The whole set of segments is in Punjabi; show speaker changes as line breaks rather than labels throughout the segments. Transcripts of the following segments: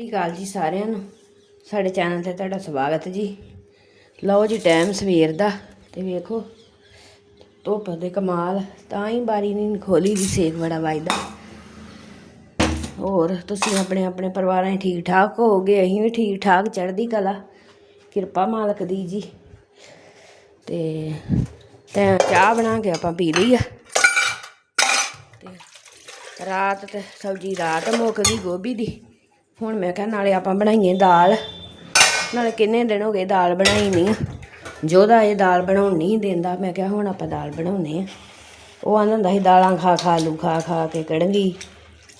ਸ੍ਰੀ ਅਕਾਲ ਜੀ ਸਾਰਿਆਂ ਨੂੰ। ਸਾਡੇ ਚੈਨਲ ਤੇ ਤੁਹਾਡਾ ਸਵਾਗਤ ਜੀ। ਲਓ ਜੀ ਟਾਈਮ ਸਵੇਰ ਦਾ ਤੇ ਵੇਖੋ, ਧੁੱਪ ਦੇ ਕਮਾਲ, ਤਾਂ ਹੀ ਬਾਰੀ ਨਹੀਂ ਖੋਲੀ ਦੀ ਸੇਕ ਬੜਾ ਵੱਜਦਾ। ਹੋਰ, ਤੁਸੀਂ ਆਪਣੇ ਆਪਣੇ ਪਰਿਵਾਰਾਂ ਠੀਕ ਠਾਕ ਹੋਗੇ ਅਸੀਂ ਵੀ ਠੀਕ ਠਾਕ, ਚੜ੍ਹਦੀ ਕਲਾ, ਕਿਰਪਾ ਮਾਲਕ ਦੀ ਜੀ। ਤੇ ਤੇ ਚਾਹ ਬਣਾ ਕੇ ਆਪਾਂ ਪੀ ਲਈ ਆ। ਤੇ ਰਾਤ ਤੇ ਸਬਜ਼ੀ ਰਾਤ ਮੁੱਕ ਗਈ ਗੋਭੀ ਦੀ। ਹੁਣ ਮੈਂ ਕਿਹਾ ਨਾਲੇ ਆਪਾਂ ਬਣਾਈਏ ਦਾਲ। ਨਾਲੇ ਕਿੰਨੇ ਦਿਨ ਹੋ ਗਏ ਦਾਲ ਬਣਾਈ ਨਹੀਂ ਜੋਦਾ ਇਹ ਦਾਲ ਬਣਾਉਣ ਨਹੀਂ ਦਿੰਦਾ। ਮੈਂ ਕਿਹਾ ਹੁਣ ਆਪਾਂ ਦਾਲ ਬਣਾਉਨੇ ਆ ਉਹ ਆਂਦਾ ਹੁੰਦਾ ਸੀ ਦਾਲਾਂ ਖਾ ਖਾ ਆਲੂ ਖਾ ਖਾ ਕੇ ਕੜੰਗੀ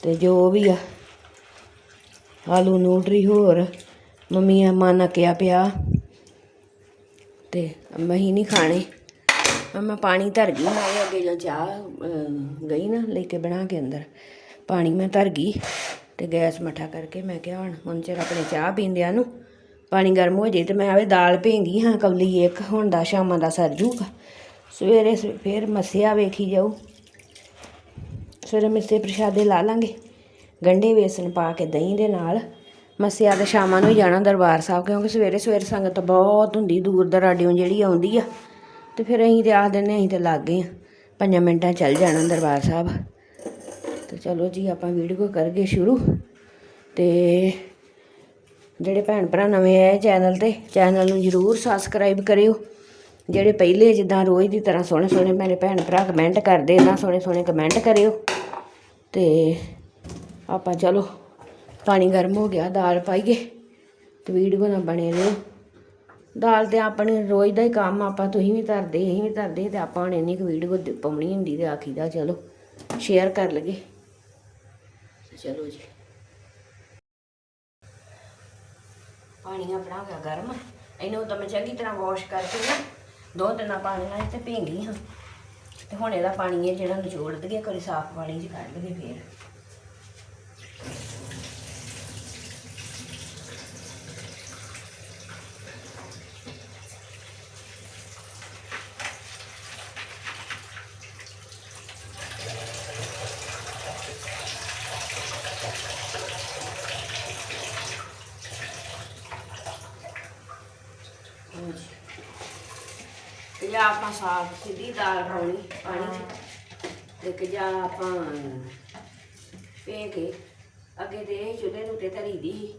ਤੇ ਜੋ ਵੀ ਆ, ਆਲੂ ਨੂਟਰੀ ਹੋਰ, ਮੰਮੀ ਆ ਮਨ ਕਿਆ ਪਿਆ। ਤੇ ਮਹੀਂ ਨਹੀਂ ਖਾਣੇ। ਮੈਂ ਪਾਣੀ ਧਰ ਗਈ, ਨਾਲੇ ਅੱਗੇ ਜਦੋਂ ਚਾਹ ਗਈ ਨਾ ਲੈ ਕੇ ਬਣਾ ਕੇ ਅੰਦਰ। ਪਾਣੀ ਮੈਂ ਧਰ ਗਈ। ਤੇ ਗੈਸ ਮੱਠਾ ਕਰਕੇ ਮੈਂ ਕਿਹਾ, ਹੁਣ ਹੁਣ ਚਿਰ ਆਪਣੇ ਚਾਹ ਪੀਂਦਿਆਂ ਨੂੰ, ਪਾਣੀ ਗਰਮ ਹੋ ਜੇ ਤੇ ਮੈਂ ਆਵੇ ਦਾਲ ਭੇਂਗੀ ਹਾਂ, ਕਵਲੀ ਇੱਕ, ਹੁਣ ਦਾ ਸ਼ਾਮਾਂ ਦਾ ਸਰ ਜੂਗਾ। ਸਵੇਰੇ ਸਵੇ- ਫੇਰ ਮੱਸਿਆ ਵੇਖੀ ਜਾਊ। ਸਵੇਰੇ ਮਿੱਸੇ ਪ੍ਰਸ਼ਾਦੇ ਲਾ ਲਾਂਗੇ, ਗੰਢੇ ਵੇਸਣ ਪਾ ਕੇ ਦਹੀਂ ਦੇ ਨਾਲ। ਮੱਸਿਆ ਤੇ ਸ਼ਾਮਾਂ ਨੂੰ ਹੀ ਜਾਣਾ ਦਰਬਾਰ ਸਾਹਿਬ, ਕਿਉਂਕਿ ਸਵੇਰੇ ਸਵੇਰੇ ਸੰਗਤ ਬਹੁਤ ਹੁੰਦੀ, ਦੂਰ ਦਰਾਡਿਓਂ ਜਿਹੜੀ ਆਉਂਦੀ ਆ। ਤੇ ਫਿਰ ਅਸੀਂ ਤੇ ਆਖ ਦਿੰਦੇ ਅਸੀਂ ਤੇ ਲੱਗ ਗਏ ਆ ਪੰਜਾਂ ਮਿੰਟਾਂ ਚੱਲ ਜਾਣਾ ਦਰਬਾਰ ਸਾਹਿਬ। ਤੇ ਚਲੋ ਜੀ, ਆਪਾਂ ਵੀਡੀਓ ਕਰਗੇ ਸ਼ੁਰੂ। ਤੇ ਜਿਹੜੇ ਭੈਣ ਭਰਾ ਨਵੇਂ ਆਏ ਚੈਨਲ ਤੇ, ਚੈਨਲ ਨੂੰ ਜਰੂਰ ਸਬਸਕ੍ਰਾਈਬ ਕਰਿਓ। ਜਿਹੜੇ ਪਹਿਲੇ ਜਿੱਦਾਂ ਰੋਜ਼ ਦੀ ਤਰ੍ਹਾਂ ਸੋਹਣੇ ਸੋਹਣੇ ਮੇਰੇ ਭੈਣ ਭਰਾ ਕਮੈਂਟ ਕਰਦੇ ਨਾ ਸੋਹਣੇ ਸੋਹਣੇ ਕਮੈਂਟ ਕਰਿਓ। ਤੇ ਆਪਾਂ ਚਲੋ, ਪਾਣੀ ਗਰਮ ਹੋ ਗਿਆ, ਦਾਲ ਪਾਈਏ ਤੇ ਵੀਡੀਓ ਨਾ ਬਣੇ ਰਹੋ। ਦਾਲ ਤੇ ਆਪਣੇ ਰੋਜ਼ ਦਾ ਹੀ ਕੰਮ, ਆਪਾਂ ਤੁਸੀਂ ਵੀ ਧਰਦੇ, ਅਸੀਂ ਵੀ ਧਰਦੇ ਤੇ ਆਪਾਂ ਹੁਣ ਇੰਨੀ ਕੁ ਵੀਡੀਓ ਪਾਉਣੀ ਹੁੰਦੀ ਤੇ ਆਖੀਦਾ ਚਲੋ ਸ਼ੇਅਰ ਕਰ ਲਗੇ ਚਲੋ ਜੀ। ਪਾਣੀ ਆਪਣਾ ਹੋ ਗਿਆ ਗਰਮ। ਇਹਨੂੰ ਤਾਂ ਮੈਂ ਚੰਗੀ ਤਰ੍ਹਾਂ ਵਾਸ਼ ਕਰਕੇ ਨਾ ਦੋ ਤਿੰਨ ਪਾਣੀ ਨਾਲ ਤੇ ਭੇਂਗੀ ਹਾਂ। ਤੇ ਹੁਣ ਇਹਦਾ ਪਾਣੀ ਹੈ ਜਿਹੜਾ ਨਿਚੋੜ ਦਈਏ ਕੋਈ ਸਾਫ਼ ਪਾਣੀ 'ਚ ਕੱਢ ਦਈਏ ਫੇਰ। ਤੇ ਜਾਂ ਆਪਾਂ ਸਾਫ਼ ਸਿੱਧੀ ਦਾਲ ਪਾਉਣੀ ਪਾਣੀ 'ਚ ਤੇ ਕਿ ਜਾਂ ਆਪਾਂ ਪੇ ਕੇ, ਅੱਗੇ ਤੇ ਇਹ ਚੁੱਲ੍ਹੇ ਦੇ ਉੱਤੇ ਧਰੀ ਦੀ ਸੀ।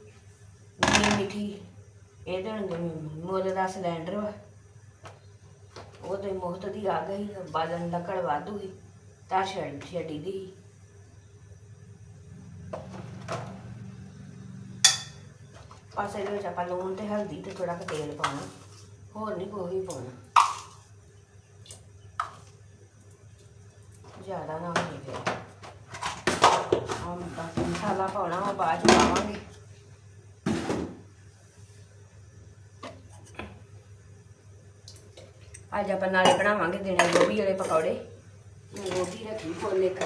ਮਿੱਠੀ ਮਿੱਠੀ ਇਹਦੇ ਮੁੱਲ ਦਾ ਸਿਲੰਡਰ ਵਾ ਉਹ ਤੇ ਮੁਫਤ ਦੀ ਆ ਗਈ ਬਾਲਣ ਦਾ ਘੜ ਵਾਧੂ ਤਾਂ ਛੱਡ, ਛੱਡੀ ਦੀ ਸੀ। ਪਾਸੇ ਵਿੱਚ ਆਪਾਂ ਲੂਣ ਤੇ ਹਲਦੀ ਤੇ ਥੋੜਾ ਕੁ ਤੇਲ ਪਾਉਣਾ ਹੋਰ ਨਹੀਂ ਕੋਈ ਵੀ ਪਾਉਣਾ। ਜ਼ਿਆਦਾ ਨਾ ਹੋਵੇ ਫਿਰ ਹੁਣ ਬਸ ਮਸਾਲਾ ਪਾਉਣਾ, ਉਹ ਬਾਅਦ ਚ ਪਾਵਾਂਗੇ। ਅੱਜ ਆਪਾਂ ਨਾਲੇ ਬਣਾਵਾਂਗੇ ਦਿਨੇ ਗੋਭੀ ਵਾਲੇ ਪਕੌੜੇ। ਗੋਭੀ ਰੱਖੀ ਫੁੱਲ ਇੱਕ।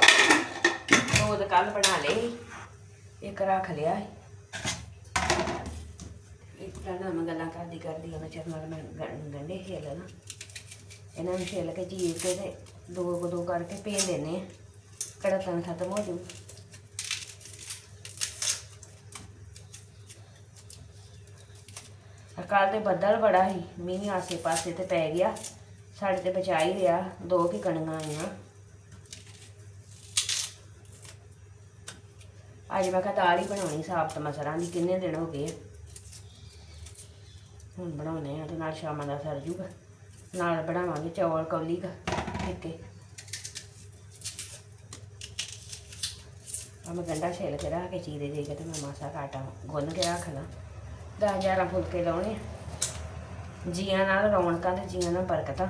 ਉਹ ਤਾਂ ਕੱਲ ਬਣਾ ਲਈ ਇੱਕ ਰੱਖ ਲਿਆ ਸੀ। ਇੱਕ ਮੈਂ ਗੱਲਾਂ ਕਰਦੀ ਕਰਦੀ ਉਹਨਾਂ ਚਿਰ ਨਾਲ ਮੈਂ ਗੰ- ਗੰਢੇ ਛਿੱਲ ਨਾ ਇਹਨਾਂ ਨੂੰ ਛਿੱਲ ਕੇ ਚੀਰ ਕੇ ਤੇ ਦੋ ਕੁ ਦੋ ਕਰਕੇ ਭੇਜ ਦੇਣੇ ਆ। ਕੜਤਨ ਖਤਮ ਹੋ ਜੂ ਕੱਲ ਤੇ ਬੱਦਲ ਬੜਾ ਸੀ, ਮੀਂਹ ਆਸੇ ਪਾਸੇ ਤੇ ਪੈ ਗਿਆ। ਸਾਡੇ ਤੇ ਬਚਾ ਹੀ ਰਿਹਾ, ਦੋ ਕੀ ਕਣੀਆਂ ਆਈਆਂ। ਅੱਜ ਮੈਂ ਕਿਹਾ ਦਾਲ ਹੀ ਬਣਾਉਣੀ, ਸਾਬਤ ਮਸਰਾਂ ਦੀ, ਕਿੰਨੇ ਦਿਨ ਹੋ ਗਏ ਆ। ਹੁਣ ਬਣਾਉਨੇ ਆ ਤੇ ਨਾਲ ਸ਼ਾਮਾਂ ਦਾ ਸਰ ਜੂਗਾ। ਨਾਲ ਬਣਾਵਾਂਗੇ ਚੌਲ ਕੌਲੀ ਦਾ ਫਿੱਕੇ ਆ ਮੈਂ ਗੰਡਾ ਛਿੱਲ ਕੇ ਰੱਖ ਕੇ ਚੀਰੇ ਦੇ ਕੇ ਤੇ ਮੈਂ ਮਾਸਾ ਕਾਟਾ ਗੁੰਨ ਕੇ ਰੱਖ ਲਾਂ ਦਸ ਗਿਆਰਾਂ ਫੁਲਕੇ ਲਾਉਣੇ ਆ। ਜੀਆਂ ਨਾਲ ਰੌਣਕਾਂ ਤੇ ਜੀਆਂ ਨਾਲ ਬਰਕਤਾਂ।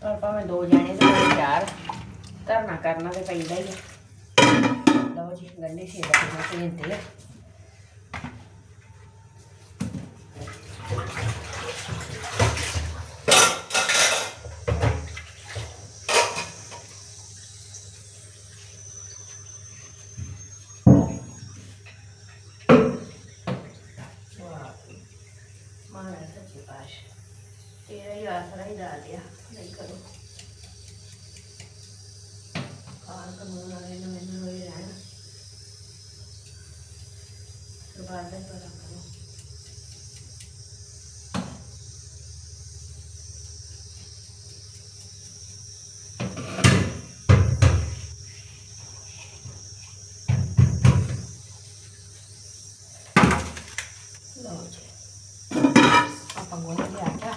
ਪਰ ਭਾਵੇਂ ਦੋ ਜਣੇ ਤੇ ਧਰਨਾ ਕਰਨਾ ਤੇ ਪੈਂਦਾ ਹੀ ਆ। ਲਓ ਜੀ ਗੰਢੇ ਛੇੜ ਕੇ ਭੇਜਦੇ ਆ। ਵਾਹ, ਮਾਰਾ ਸੱਚੀ ਪਾਸ਼ ਤੇਰਾ ਹੀ ਆਸਰਾ ਹੀ ਡਾ ਲਿਆ ਨਹੀਂ ਕਰੋ ਕਾਰ ਕਾਨੂੰਨ ਵਾਲੇ ਨੂੰ ਮੈਨੂੰ ਹੋਈ ਰਹਿਣਾ ਸਰਕਾਰ ਦਾ ਹੀ ਪਤਾ ਕਰੋ ਲਓ ਜੀ ਆਪਾਂ ਗੁੰਨ ਲਿਆ ਆਟਾ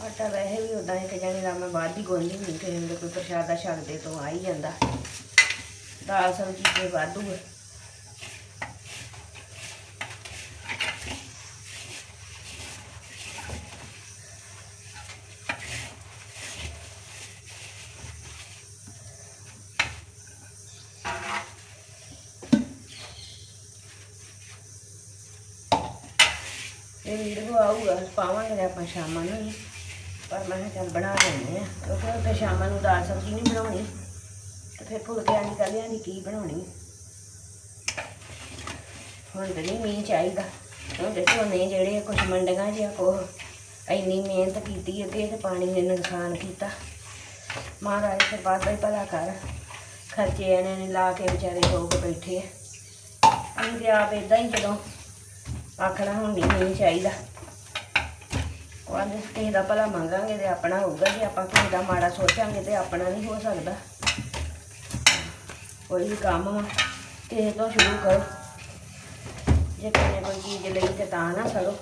ਆਟਾ ਵੈਸੇ ਵੀ ਉਦਾਂ ਇੱਕ ਜਣੇ ਦਾ ਮੈਂ ਬਾਅਦ ਹੀ ਗੁੰਨ ਲਈ ਕਿ ਮੇਰੇ ਕੋਈ ਪ੍ਰਸ਼ਾਦਾ ਛਕਦੇ ਤੋਂ ਆ ਹੀ ਜਾਂਦਾ। ਦਾਲ ਸਬਜ਼ੀ ਤੇ ਵਾਧੂ ਹੈ ਇਹ ਵੀਡੀਓ ਆਊਗਾ, ਪਾਵਾਂਗੇ ਆਪਾਂ ਸ਼ਾਮਾਂ ਨੂੰ ਪਰ ਮੈਂ ਕਿਹਾ ਚੱਲ ਬਣਾ ਲੈਂਦੇ ਆ ਕਿਉਂਕਿ ਉੱਥੇ ਸ਼ਾਮਾਂ ਨੂੰ ਦਾਲ ਸਬਜ਼ੀ ਨਹੀਂ ਬਣਾਉਣੀ। ਤੇ ਫਿਰ ਫੁਲਕਿਆਂ ਦੀ ਕੱਲਿਆਂ ਦੀ ਕੀ ਬਣਾਉਣੀ। ਹੁਣ ਤੇ ਨਹੀਂ ਮੀਂਹ ਚਾਹੀਦਾ। ਹੁਣ ਤੇ ਝੋਨੇ ਜਿਹੜੇ ਕੁਝ ਮੰਡੀਆਂ ਜਿਹਾ ਕੋ ਇੰਨੀ ਮਿਹਨਤ ਕੀਤੀ ਅੱਗੇ ਤੇ ਪਾਣੀ ਨੇ ਨੁਕਸਾਨ ਕੀਤਾ। ਮਹਾਰਾਜ ਤੇ ਬਾਅਦ ਹੀ ਭਲਾ ਕਰ। ਖਰਚੇ ਇਹਨੇ ਨੇ ਲਾ ਕੇ ਵਿਚਾਰੇ ਲੋਕ ਬੈਠੇ ਆ। ਅਸੀਂ ਤੇ ਆਪ ਇਦਾਂ ਹੀ ਜਦੋਂ ਆਖਣਾ ਹੁਣ ਨਹੀਂ ਨਹੀਂ ਚਾਹੀਦਾ। ਆਂਦੇ ਕਿਸੇ ਦਾ ਭਲਾ ਮੰਗਾਂਗੇ ਤੇ ਆਪਣਾ ਹੋਊਗਾ, ਜੇ ਆਪਾਂ ਕਿਸੇ ਦਾ ਮਾੜਾ ਸੋਚਾਂਗੇ ਤੇ ਆਪਣਾ ਨਹੀਂ ਹੋ ਸਕਦਾ। ਕੋਈ ਵੀ ਕੰਮ ਵਾ ਕਿਸੇ ਤੋਂ ਸ਼ੁਰੂ ਕਰੋ। ਜੇ ਕਿਸੇ ਨੇ ਕੋਈ ਚੀਜ਼ ਲਈ ਤੇ ਤਾਂ ਨਾ ਸੜੋ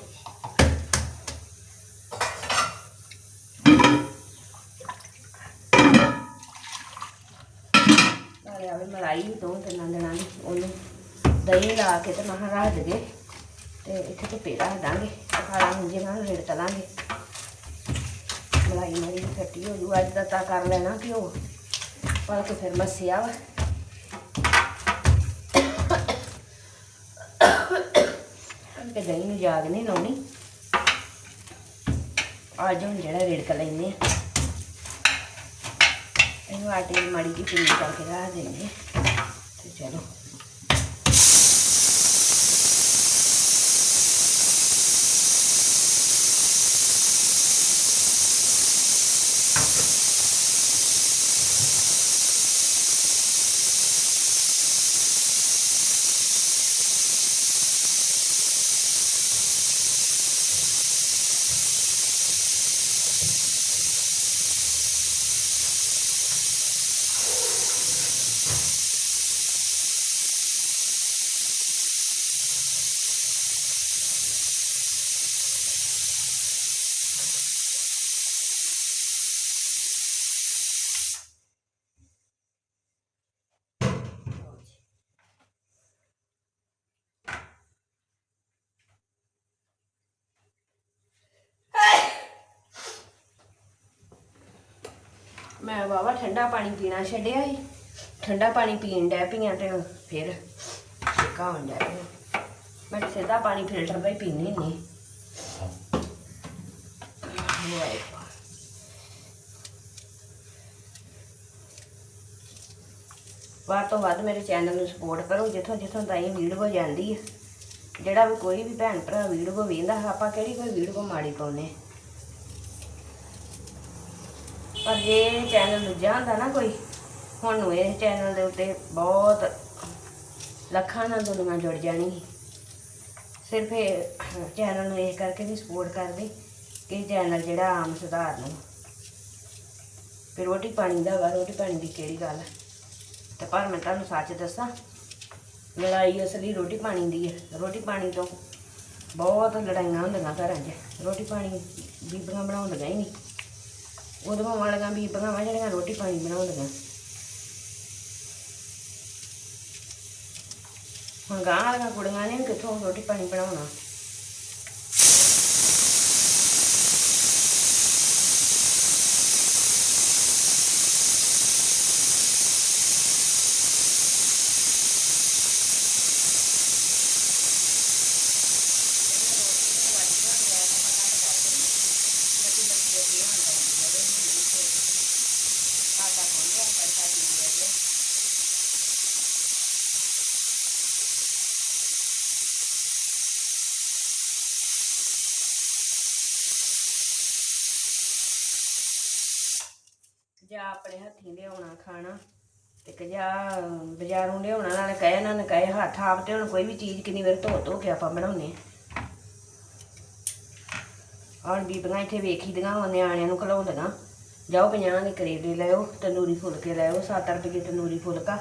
ਨਾਲੇ ਆਵੇ ਮਲਾਈ ਵੀ ਦੋ ਤਿੰਨਾਂ ਦਿਨਾਂ ਦੀ, ਉਹਨੂੰ ਦਹੀਂ ਲਾ ਕੇ ਤੇ ਮਹਾਂ ਰੱਖ ਦੇਗੇ ਤੇ ਇੱਥੇ ਧੁੱਪੇ ਰੱਖ ਦਾਂਗੇ ਖਾਣਾ ਹੁੰਜੇ ਨਾਲ ਰੇੜ ਤਲਾਂਗੇ। ਮਲਾਈ ਮਾਰੀ ਵੀ ਹੋ ਜੂ ਅੱਜ ਦਾ ਤਾਂ ਕਰ ਲੈਣਾ ਘਿਓ। ਪਰ ਤੇ ਫਿਰ ਮਸਿਆ ਵਾ। ਕਿ ਦਹੀਂ ਨੂੰ ਜਾਗ ਨਹੀਂ ਲਾਉਣੀ। ਅੱਜ ਹੁਣ ਜਿਹੜਾ ਰੇੜਕ ਲੈਨੇ ਆ। ਇਹਨੂੰ ਆਟੇ ਦੀ ਮਾੜੀ ਜਿਹੀ ਪਿੰਨੀ ਕਰਕੇ ਰੱਖ ਦਿੰਦੇ ਤੇ ਚਲੋ। ਮੈਂ ਵਾਵਾ ਠੰਡਾ ਪਾਣੀ ਪੀਣਾ ਛੱਡਿਆ ਸੀ ਠੰਡਾ ਪਾਣੀ ਪੀਣ ਡੈ ਪਈਆਂ ਤੇ ਫਿਰ ਛਿੱਕਾ ਹੋਣ ਡੈ ਪਿਆ ਮੈਂ ਸਿੱਧਾ ਪਾਣੀ ਫਿਲਟਰ ਦਾ ਹੀ ਪੀਣੀ ਨਹੀਂ ਵੱਧ ਤੋਂ ਵੱਧ ਮੇਰੇ ਚੈਨਲ ਨੂੰ ਸਪੋਰਟ ਕਰੋ, ਜਿੱਥੋਂ ਜਿੱਥੋਂ ਤਾਈਂ ਵੀਡੀਓ ਜਾਂਦੀ ਹੈ ਜਿਹੜਾ ਵੀ ਕੋਈ ਵੀ ਭੈਣ ਭਰਾ ਵੀਡੀਓ ਵੇਂਦਾ ਆਪਾਂ ਕਿਹੜੀ ਕੋਈ ਵੀਡੀਓ ਮਾੜੀ ਪਾਉਨੇ ਪਰ ਜੇ ਚੈਨਲ ਨੂੰ ਹੁੰਦਾ ਨਾ ਕੋਈ, ਹੁਣ ਨੂੰ ਇਹ ਚੈਨਲ ਦੇ ਉੱਤੇ ਬਹੁਤ ਲੱਖਾਂ ਨਾਲ ਦੁਨੀਆ ਜੁੜ ਜਾਣੀ ਸਿਰਫ ਇਹ ਚੈਨਲ ਨੂੰ ਇਹ ਕਰਕੇ ਵੀ ਸਪੋਰਟ ਕਰਦੇ ਕਿ ਚੈਨਲ ਜਿਹੜਾ ਆਮ ਸੁਧਾਰ ਨੂੰ ਫਿਰ ਰੋਟੀ ਪਾਣੀ ਦਾ ਵਾ, ਰੋਟੀ ਪਾਣੀ ਦੀ ਕਿਹੜੀ ਗੱਲ ਹੈ ਤੇ ਪਰ ਮੈਂ ਤੁਹਾਨੂੰ ਸੱਚ ਦੱਸਾਂ, ਲੜਾਈ ਅਸਲੀ ਰੋਟੀ ਪਾਣੀ ਦੀ ਹੈ ਰੋਟੀ ਪਾਣੀ ਤੋਂ ਬਹੁਤ ਲੜਾਈਆਂ ਹੁੰਦੀਆਂ ਘਰਾਂ 'ਚ। ਰੋਟੀ ਪਾਣੀ ਬੀਬੀਆਂ ਬਣਾਉਂਦੀਆਂ ਹੀ ਨਹੀਂ। ਉਦੋਂ ਵਾਲੀਆਂ ਬੀਬੀਆਂ ਵਾ ਜਿਹੜੀਆਂ ਰੋਟੀ ਪਾਣੀ ਬਣਾਉਂਦੀਆਂ ਹੁਣ ਗਾਂ ਵਾਲੀਆਂ ਕੁੜੀਆਂ ਨੇ ਵੀ ਕਿੱਥੋਂ ਜਾਂ ਆਪਣੇ ਹੱਥੀਂ ਲਿਆਉਣਾ ਖਾਣਾ ਤੇ ਕਿ ਬਾਜ਼ਾਰੋਂ ਲਿਆਉਣਾ, ਨਾਲੇ ਕਹੇ ਨਾ ਕਹੇ, ਹੱਥ ਆਪ ਤੇ ਹੁਣ ਕੋਈ ਵੀ ਚੀਜ਼ ਕਿੰਨੀ ਵਾਰ ਧੋ ਧੋ ਕੇ ਆਪਾਂ ਬਣਾਉਨੇ ਆਣ ਬੀਬੀਆਂ ਇੱਥੇ ਵੇਖੀ ਦੀਆਂ ਉਹ ਨਿਆਣਿਆਂ ਨੂੰ ਖਲਾਉਂਦੀਆਂ। ਜਾਓ 50 ਦੇ ਕਰੇਲੇ ਲਿਆਓ, ਤੰਦੂਰੀ ਫੁਲਕੇ ਲਿਆਓ 7 ਰੁਪਏ ਤੰਦੂਰੀ ਫੁਲਕਾ।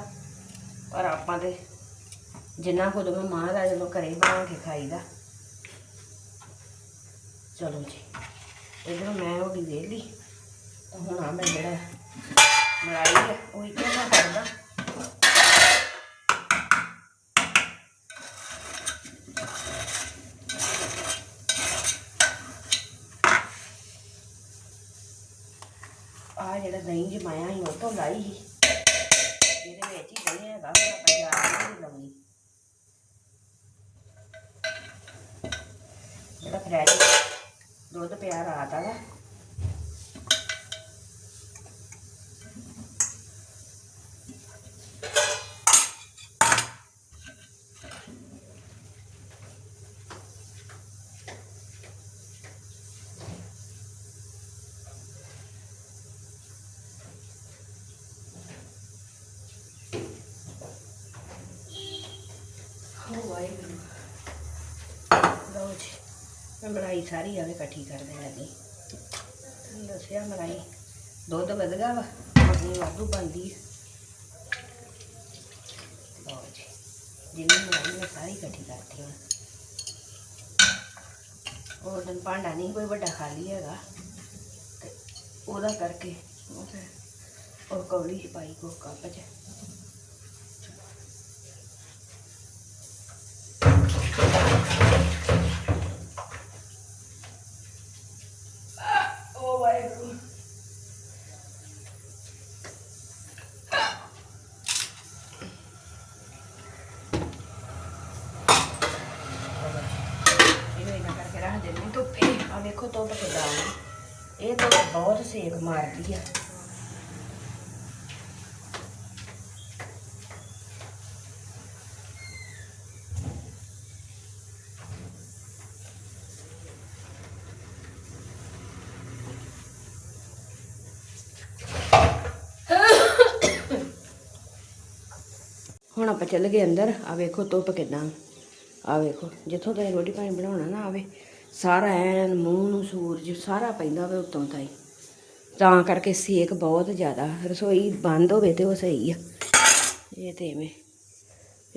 ਪਰ ਆਪਾਂ ਤੇ ਜਿੰਨਾ ਖੁਦ ਮੈਂ ਮਹਾਰਾਜ ਨੂੰ ਘਰੇ ਬਣਾ ਕੇ ਖਾਈਦਾ। ਚਲੋ ਜੀ, ਇਧਰ ਮੈਂ ਹੋ ਗਈ ਵਿਹਲੀ, ਤਾਂ ਹੁਣ ਆ ਮੈਂ ਜਿਹੜਾ ਮਲਾਈ ਹੈ, ਉਹ ਇੱਥੇ ਨਾ ਕਰਦਾ? ਆ ਜਿਹੜਾ ਦਹੀਂ ਜਮਾਇਆ ਸੀ, ਉਹ ਤੋਂ ਲਾਈ ਸੀ ਇਹਦੇ ਵਿੱਚ ਹੀ ਦਹੀਂ ਹੈਗਾ ਹੁਣ ਆਪਾਂ ਜਾ ਨਹੀਂ ਲਾਉਣੀ ਜਿਹੜਾ ਫਰੈਸ਼ ਦੁੱਧ ਪਿਆ ਰਾਤ ਵਾਲਾ ਹੋ ਵਾਹਿਗੁਰੂ ਲਓ ਜੀ ਮੈਂ ਮਲਾਈ ਸਾਰੀ ਆਵੇ, ਇਕੱਠੀ ਕਰ ਦੇਣ ਲੱਗੀ ਤੁਹਾਨੂੰ ਦੱਸਿਆ ਮਲਾਈ, ਦੁੱਧ ਵਧ ਗਿਆ ਵਾ, ਮੱਖਣੀ ਵਾਧੂ ਬਣਦੀ ਲਓ ਜੀ, ਜਿੰਨੀ ਮਲਾਈ ਮੈਂ ਸਾਰੀ ਇਕੱਠੀ ਕਰਤੀ ਹੁਣ ਉਹ ਦਿਨ ਭਾਂਡਾ ਨਹੀਂ ਕੋਈ ਵੱਡਾ ਖਾਲੀ ਹੈਗਾ, ਤੇ ਉਹਦਾ ਕਰਕੇ ਉਹ ਫਿਰ ਉਹ ਕੌਲੀ 'ਚ ਪਾਈ ਕੋ ਕੱਪ 'ਚ ਉਹ ਵਾਹਿਗੁਰੂ ਇਹਨੂੰ ਇਹਨਾਂ ਕਰਕੇ ਰੱਖ ਦਿੰਦੇ ਧੁੱਪੇ ਆ ਵੇਖੋ ਧੁੱਪ ਕਿੱਦਾਂ ਆ। ਇਹ ਤਾਂ ਬਹੁਤ ਸੇਕ ਮਾਰਦੀ ਆ। ਹੁਣ ਆਪਾਂ ਚੱਲ ਗਏ ਅੰਦਰ। ਆ ਵੇਖੋ ਧੁੱਪ ਕਿਦਾਂ ਆ। ਵੇਖੋ, ਜਿੱਥੋਂ ਤਾਈ ਰੋਟੀ ਪਾਣੀ ਬਣਾਉਣਾ ਨਾ ਆਵੇ ਸਾਰਾ ਐਨ ਮੂੰਹ ਨੂੰ ਸੂਰਜ ਸਾਰਾ ਪੈਂਦਾ ਵੇ ਉੱਤੋਂ ਤਾਈ। ਤਾਂ ਕਰਕੇ ਸੇਕ ਬਹੁਤ ਜ਼ਿਆਦਾ। ਰਸੋਈ ਬੰਦ ਹੋਵੇ ਤੇ ਉਹ ਸਹੀ ਆ। ਇਹ ਤੇ ਐਵੇਂ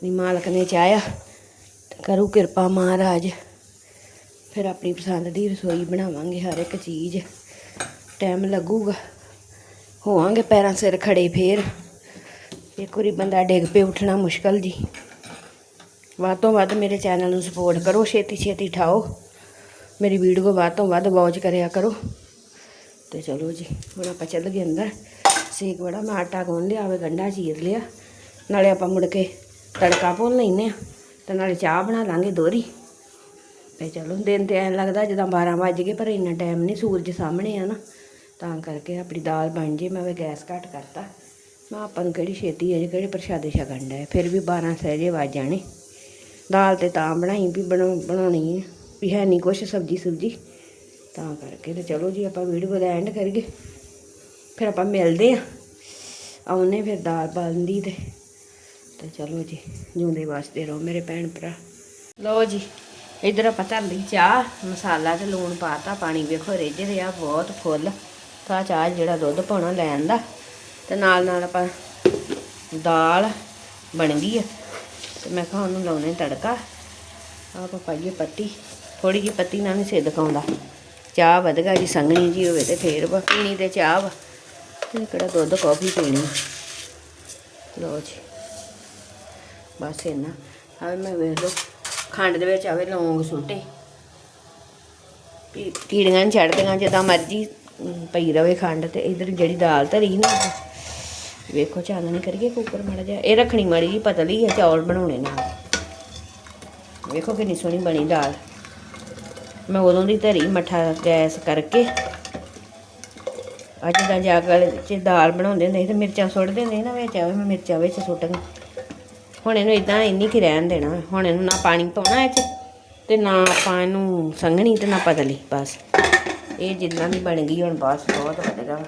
ਨਹੀਂ ਮਾਲਕ ਨੇ ਚਾਹਿਆ ਕਰੂ ਕਿਰਪਾ ਮਹਾਰਾਜ। ਫਿਰ ਆਪਣੀ ਪਸੰਦ ਦੀ ਰਸੋਈ ਬਣਾਵਾਂਗੇ ਹਰ ਇੱਕ ਚੀਜ਼। ਟਾਈਮ ਲੱਗੂਗਾ। ਹੋਵਾਂਗੇ ਪੈਰਾਂ ਸਿਰ ਖੜੇ ਫੇਰ। ਇੱਕ ਵਾਰੀ ਬੰਦਾ ਡਿੱਗ ਪਏ ਉੱਠਣਾ ਮੁਸ਼ਕਲ ਜੀ। ਵੱਧ ਤੋਂ ਵੱਧ ਮੇਰੇ ਚੈਨਲ ਨੂੰ ਸਪੋਰਟ ਕਰੋ। ਛੇਤੀ ਛੇਤੀ ਠਾਓ। ਮੇਰੀ ਵੀਡੀਓ ਵੱਧ ਤੋਂ ਵੱਧ ਵਾਚ ਕਰਿਆ ਕਰੋ। ਤੇ ਚਲੋ ਜੀ, ਹੁਣ ਆਪਾਂ ਚੱਲ ਗਏ ਅੰਦਰ। ਸੇਕ ਬੜਾ ਮੈਂ ਆਟਾ ਗੁੰਨ ਲਿਆ ਵੇ ਗੰਢਾ ਚੀਰ ਲਿਆ। ਨਾਲੇ ਆਪਾਂ ਮੁੜ ਕੇ ਤੜਕਾ ਭੁੰਨ ਲੈਨੇ ਆ ਤੇ ਨਾਲੇ ਚਾਹ ਬਣਾ ਲਾਂਗੇ ਦੋਰੀ ਤੇ ਚਲੋ, ਦਿਨ ਤੇ ਐਂ ਲੱਗਦਾ ਜਦੋਂ 12 ਵੱਜ ਗਏ, ਪਰ ਇੰਨਾ ਟਾਈਮ ਨਹੀਂ ਸੂਰਜ ਸਾਹਮਣੇ ਆ ਨਾ। ਤਾਂ ਕਰਕੇ ਆਪਣੀ ਦਾਲ ਬਣ ਜੇ, ਮੈਂ ਵੀ ਗੈਸ ਘੱਟ ਕਰਤਾ। ਮੈਂ ਆਪਾਂ ਨੂੰ ਕਿਹੜੀ ਛੇਤੀ ਹੈ ਜੇ, ਕਿਹੜੇ ਪ੍ਰਸ਼ਾਦੇ ਛਕਣ ਦਾ ਫਿਰ ਵੀ 12 ਸਹਿਜੇ ਵੱਜ ਜਾਣੇ। ਦਾਲ ਤੇ ਤਾਂ ਬਣਾਈ ਵੀ ਬਣਾਉ ਬਣਾਉਣੀ ਹੈ ਵੀ ਹੈ ਨਹੀਂ ਕੁਛ ਸਬਜੀ ਸੁਬਜੀ। ਤਾਂ ਕਰਕੇ ਤੇ ਚਲੋ ਜੀ ਆਪਾਂ ਵੀਡੀਓ ਦਾ ਐਂਡ ਕਰੀਏ। ਫਿਰ ਆਪਾਂ ਮਿਲਦੇ ਆ ਆਉਨੇ ਫਿਰ ਦਾਲ ਬਣਦੀ ਤੇ। ਤੇ ਚਲੋ ਜੀ, ਜਿਉਂਦੇ ਵਾਸਤੇ ਰਹੋ ਮੇਰੇ ਭੈਣ ਭਰਾ। ਲਓ ਜੀ, ਇਧਰ ਆਪਾਂ ਧਰ ਲਈ ਚਾਹ, ਮਸਾਲਾ ਤੇ ਲੂਣ ਪਾਤਾ ਪਾਣੀ ਵੇਖੋ ਰਿੱਝ ਰਿਹਾ, ਬਹੁਤ ਫੁੱਲ। ਤਾਂ ਚਾਹ ਜਿਹੜਾ ਦੁੱਧ ਪਾਉਣਾ ਲੈਣ ਦਾ। ਤੇ ਨਾਲ ਨਾਲ ਆਪਾਂ ਦਾਲ ਬਣ ਗਈ ਆ। ਤੇ ਮੈਂ ਕਿਹਾ ਉਹਨੂੰ ਲਾਉਣੇ ਤੜਕਾ। ਆਪਾਂ ਪਾਈਏ ਪੱਤੀ। ਥੋੜੀ ਜਿਹੀ ਪੱਤੀ ਨਾਲ ਨਹੀਂ ਸਿੱਧ ਖਾਉਂਦਾ ਚਾਹ ਵਧਗਾ ਜੀ ਸੰਘਣੀ ਜੀ ਹੋਵੇ ਤੇ ਫੇਰ ਵਾ ਪੀਣੀ ਤੇ ਚਾਹ ਵਾ। ਤੇ ਕਿਹੜਾ ਦੁੱਧ ਕਾਫੀ ਪੀਣੀ। ਲਓ ਜੀ ਬਸ ਇੰਨਾ। ਆਵੇ ਮੈਂ ਵੇਖ ਲਓ ਖੰਡ ਦੇ ਵਿੱਚ ਆਵੇ ਲੌਂਗ ਸੁੱਟੇ। ਕੀੜੀਆਂ ਨੀ ਚੜਦੀਆਂ ਜਿੱਦਾਂ ਮਰਜ਼ੀ ਪਈ ਰਵੇ ਖੰਡ ਤੇ। ਇਧਰ ਜਿਹੜੀ ਦਾਲ ਧਰੀ ਨਾ ਆਪਾਂ, ਵੇਖੋ ਚਾਨਣੀ ਕਰੀਏ ਕੁੱਕਰ ਮਾੜਾ ਜਿਹਾ। ਇਹ ਰੱਖਣੀ ਮਾੜੀ ਜੀ ਪਤਲੀ ਹੈ ਚੌਲ ਬਣਾਉਣੇ ਨਾਲ। ਵੇਖੋ ਕਿੰਨੀ ਸੋਹਣੀ ਬਣੀ ਦਾਲ। ਮੈਂ ਉਦੋਂ ਦੀ ਧਰੀ ਮੱਠਾ ਗੈਸ ਕਰਕੇ। ਅੱਜ ਦਾ ਜਾਗਲ ਚ ਦਾਲ ਬਣਾਉਂਦੇ ਹੁੰਦੇ ਸੀ ਤੇ ਮਿਰਚਾਂ ਸੁੱਟ ਦਿੰਦੇ ਨਾ ਵਿੱਚ ਆਵੇ ਮੈਂ ਮਿਰਚਾਂ ਵਿੱਚ ਸੁੱਟਾਂ ਹੁਣ ਇਹਨੂੰ ਇਦਾਂ ਇੰਨੀ ਕਿ ਰਹਿਣ ਦੇਣਾ, ਹੁਣ ਇਹਨੂੰ ਨਾ ਪਾਣੀ ਪਾਉਣਾ ਇਹ ਚ ਤੇ ਨਾ ਆਪਾਂ ਇਹਨੂੰ ਸੰਘਣੀ ਤੇ ਨਾ ਪਤਲੀ, ਬਸ। ਇਹ ਜਿੰਨਾ ਵੀ ਬਣ ਗਈ, ਹੁਣ ਬਸ ਬਹੁਤ ਵਧੀਆ ਵਾ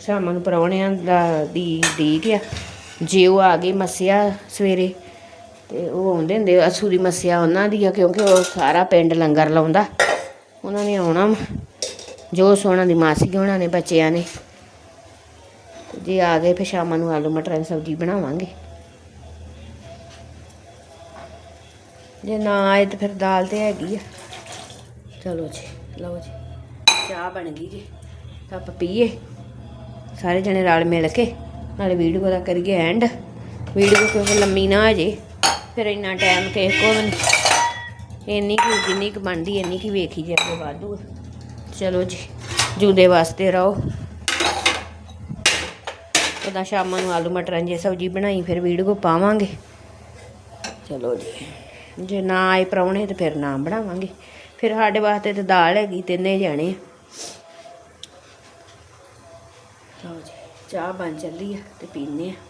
ਸ਼ਾਮਾਂ ਨੂੰ ਪਰੌਣਿਆਂ ਦਾ ਦੀ ਡੀਕ ਆ। ਜੇ ਉਹ ਆ ਗਏ ਮੱਸਿਆ ਸਵੇਰੇ ਤੇ ਉਹ ਆਉਂਦੇ ਹੁੰਦੇ ਅਸੂ ਦੀ ਮੱਸਿਆ ਉਹਨਾਂ ਦੀ ਆ ਕਿਉਂਕਿ ਉਹ ਸਾਰਾ ਪਿੰਡ ਲੰਗਰ ਲਾਉਂਦਾ। ਉਹਨਾਂ ਨੇ ਆਉਣਾ ਵਾ। ਜੋ ਸੋਹਣਾ ਦੀ ਮਾਸੀ ਉਹਨਾਂ ਨੇ, ਬੱਚਿਆਂ ਨੇ। ਜੇ ਆ ਗਏ, ਫਿਰ ਸ਼ਾਮਾਂ ਨੂੰ ਆਲੂ ਮਟਰਾਂ ਦੀ ਸਬਜ਼ੀ ਬਣਾਵਾਂਗੇ। ਜੇ ਨਾ ਆਏ ਤਾਂ ਫਿਰ ਦਾਲ ਤੇ ਹੈਗੀ ਆ। ਚਲੋ ਜੀ, ਲਓ ਜੀ। ਚਾਹ ਬਣ ਗਈ ਜੀ। ਤਾਂ ਆਪਾਂ ਪੀਏ। ਸਾਰੇ ਜਣੇ ਰਲ ਮਿਲ ਕੇ। ਨਾਲੇ ਵੀਡੀਓ ਦਾ ਕਰੀਏ ਐਂਡ ਵੀਡੀਓ ਕਿਉਂਕਿ ਲੰਮੀ ਨਾ ਆ ਜੇ। ਫਿਰ ਇੰਨਾ ਟਾਈਮ ਕਿਸੇ ਕੋਲ ਨਹੀਂ, ਇੰਨੀ ਕੁ, ਜਿੰਨੀ ਕੁ ਬਣਦੀ, ਇੰਨੀ ਕੁ ਵੇਖੀ ਜੇ ਵਾਧੂ ਚਲੋ ਜੀ, ਜੂਦੇ ਵਾਸਤੇ ਰਹੋ। ਉਹਦਾ ਸ਼ਾਮਾਂ ਨੂੰ ਆਲੂ ਮਟਰਾਂ ਜੇ ਸਬਜ਼ੀ ਬਣਾਈ, ਫਿਰ ਵੀਡੀਓ ਪਾਵਾਂਗੇ। ਚਲੋ ਜੀ, ਜੇ ਨਾ ਆਏ ਪ੍ਰਾਹੁਣੇ ਤੇ ਫਿਰ ਨਾ ਬਣਾਵਾਂਗੇ। ਫਿਰ ਸਾਡੇ ਵਾਸਤੇ ਤੇ ਦਾਲ ਹੈਗੀ, ਤਿੰਨੇ ਜਾਣੇ ਆ। ਲਓ ਜੀ, ਚਾਹ ਬਣ ਚੱਲੀ ਆ ਤੇ ਪੀਨੇ ਆ।